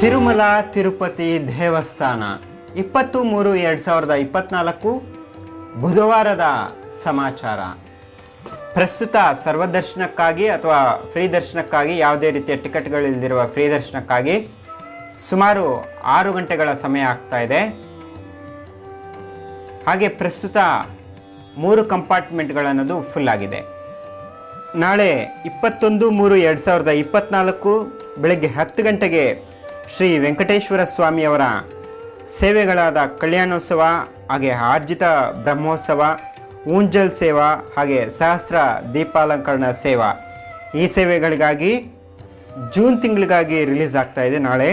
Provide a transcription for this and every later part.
ತಿರುಮಲ, ತಿರುಪತಿ ದೇವಸ್ಥಾನ. ಇಪ್ಪತ್ತು ಮೂರು ಎರಡು ಸಾವಿರದ ಇಪ್ಪತ್ನಾಲ್ಕು ಬುಧವಾರದ ಸಮಾಚಾರ. ಪ್ರಸ್ತುತ ಸರ್ವದರ್ಶನಕ್ಕಾಗಿ ಅಥವಾ ಫ್ರೀ ದರ್ಶನಕ್ಕಾಗಿ ಯಾವುದೇ ರೀತಿಯ ಟಿಕೆಟ್ಗಳಿಲ್ಲದಿರುವ ಫ್ರೀ ದರ್ಶನಕ್ಕಾಗಿ ಸುಮಾರು ಆರು ಗಂಟೆಗಳ ಸಮಯ ಆಗ್ತಾ ಇದೆ. ಹಾಗೆ ಪ್ರಸ್ತುತ ಮೂರು ಕಂಪಾರ್ಟ್ಮೆಂಟ್ಗಳನ್ನೋದು ಫುಲ್ ಆಗಿದೆ. ನಾಳೆ ಇಪ್ಪತ್ತೊಂದು ಮೂರು ಎರಡು ಸಾವಿರದ ಇಪ್ಪತ್ನಾಲ್ಕು ಬೆಳಗ್ಗೆ ಹತ್ತು ಗಂಟೆಗೆ ಶ್ರೀ ವೆಂಕಟೇಶ್ವರ ಸ್ವಾಮಿಯವರ ಸೇವೆಗಳಾದ ಕಲ್ಯಾಣೋತ್ಸವ ಹಾಗೆ ಆರ್ಜಿತ ಬ್ರಹ್ಮೋತ್ಸವ, ಊಂಜಲ್ ಸೇವಾ ಹಾಗೆ ಸಹಸ್ರ ದೀಪಾಲಂಕರಣ ಸೇವಾ ಈ ಸೇವೆಗಳಿಗಾಗಿ ಜೂನ್ ತಿಂಗಳಿಗಾಗಿ ರಿಲೀಸ್ ಆಗ್ತಾ ಇದೆ. ನಾಳೆ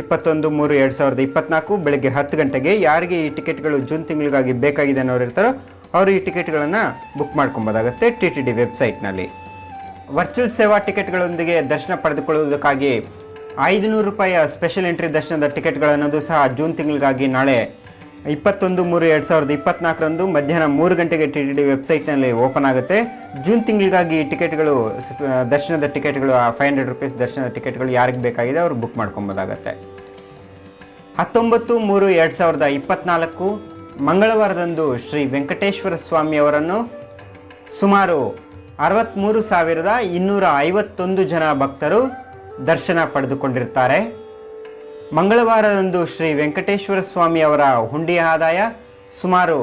ಇಪ್ಪತ್ತೊಂದು ಮೂರು ಎರಡು ಸಾವಿರದ ಇಪ್ಪತ್ನಾಲ್ಕು ಬೆಳಗ್ಗೆ ಹತ್ತು ಗಂಟೆಗೆ ಯಾರಿಗೆ ಈ ಟಿಕೆಟ್ಗಳು ಜೂನ್ ತಿಂಗಳಿಗಾಗಿ ಬೇಕಾಗಿದೆ ಅನ್ನೋರು ಇರ್ತಾರೋ ಅವರು ಈ ಟಿಕೆಟ್ಗಳನ್ನು ಬುಕ್ ಮಾಡ್ಕೊಬೋದಾಗುತ್ತೆ ಟಿ ಟಿ ಡಿ ವೆಬ್ಸೈಟ್ನಲ್ಲಿ. ವರ್ಚುವಲ್ ಸೇವಾ ಟಿಕೆಟ್ಗಳೊಂದಿಗೆ ದರ್ಶನ ಪಡೆದುಕೊಳ್ಳುವುದಕ್ಕಾಗಿ ಐದುನೂರು ರೂಪಾಯಿಯ ಸ್ಪೆಷಲ್ ಎಂಟ್ರಿ ದರ್ಶನದ ಟಿಕೆಟ್ಗಳನ್ನೋದು ಸಹ ಜೂನ್ ತಿಂಗಳಿಗಾಗಿ ನಾಳೆ ಇಪ್ಪತ್ತೊಂದು ಮೂರು ಎರಡು ಸಾವಿರದ ಇಪ್ಪತ್ನಾಲ್ಕರಂದು ಮಧ್ಯಾಹ್ನ ಮೂರು ಗಂಟೆಗೆ ಟಿ ಟಿ ಡಿ ವೆಬ್ಸೈಟ್ನಲ್ಲಿ ಓಪನ್ ಆಗುತ್ತೆ. ಜೂನ್ ತಿಂಗಳಿಗಾಗಿ ಟಿಕೆಟ್ಗಳು ದರ್ಶನದ ಟಿಕೆಟ್ಗಳು ಫೈವ್ ಹಂಡ್ರೆಡ್ ರುಪೀಸ್ ದರ್ಶನದ ಟಿಕೆಟ್ಗಳು ಯಾರಿಗೆ ಬೇಕಾಗಿದೆ ಅವರು ಬುಕ್ ಮಾಡ್ಕೊಬೋದಾಗತ್ತೆ. ಹತ್ತೊಂಬತ್ತು ಮೂರು ಎರಡು ಸಾವಿರದ ಇಪ್ಪತ್ನಾಲ್ಕು ಮಂಗಳವಾರದಂದು ಶ್ರೀ ವೆಂಕಟೇಶ್ವರ ಸ್ವಾಮಿಯವರನ್ನು ಸುಮಾರು ಅರವತ್ತ್ಮೂರು ಸಾವಿರದ ಇನ್ನೂರ ಐವತ್ತೊಂದು ಜನ ಭಕ್ತರು ದರ್ಶನ ಪಡೆದುಕೊಂಡಿರ್ತಾರೆ ಮಂಗಳವಾರದಂದು ಶ್ರೀ ವೆಂಕಟೇಶ್ವರ ಸ್ವಾಮಿಯವರ ಹುಂಡಿ ಆದಾಯ ಸುಮಾರು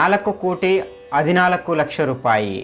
ನಾಲ್ಕು ಕೋಟಿ ಹದಿನಾಲ್ಕು ಲಕ್ಷ ರೂಪಾಯಿ.